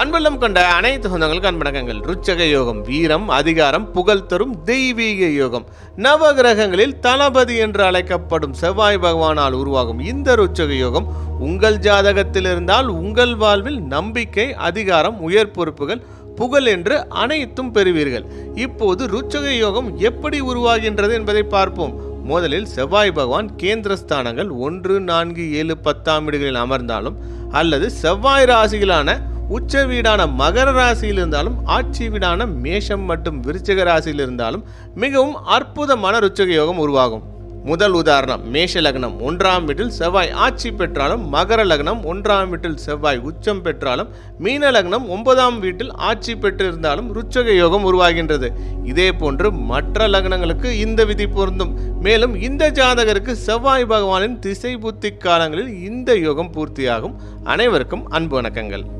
அன்பெல்லாம் கொண்ட அனைத்து சொந்தங்களுக்கு அன்படக்கங்கள் ருச்சக யோகம் வீரம் அதிகாரம் புகழ் தரும் தெய்வீக யோகம். நவகிரகங்களில் தளபதி என்று அழைக்கப்படும் செவ்வாய் பகவானால் உருவாகும் இந்த ருச்சக யோகம் உங்கள் ஜாதகத்தில் இருந்தால் உங்கள் வாழ்வில் நம்பிக்கை அதிகாரம் உயர் பொறுப்புகள் புகழ் என்று அனைத்தும் பெறுவீர்கள். இப்போது ருச்சக யோகம் எப்படி உருவாகின்றது என்பதை பார்ப்போம். முதலில் செவ்வாய் பகவான் கேந்திரஸ்தானங்கள் ஒன்று நான்கு ஏழு பத்தாம் வீடுகளில் அமர்ந்தாலும் அல்லது செவ்வாய் ராசிகளான உச்ச வீடான மகர ராசியில் இருந்தாலும் ஆட்சி வீடான மேஷம் மற்றும் விருச்சிக ராசியில் இருந்தாலும் மிகவும் அற்புதமான ருச்சக யோகம் உருவாகும். முதல் உதாரணம் மேஷ லக்னம். ஒன்றாம் வீட்டில் செவ்வாய் ஆட்சி பெற்றாலும் மகர லக்னம். ஒன்றாம் வீட்டில் செவ்வாய் உச்சம் பெற்றாலும் மீன லக்னம். ஒன்பதாம் வீட்டில் ஆட்சி பெற்றிருந்தாலும் ருச்சக யோகம் உருவாகின்றது. இதே போன்று மற்ற லக்னங்களுக்கு இந்த விதி பொருந்தும். மேலும் இந்த ஜாதகருக்கு செவ்வாய் பகவானின் திசை புத்தி காலங்களில் இந்த யோகம் பூர்த்தியாகும். அனைவருக்கும் அன்பு வணக்கங்கள்.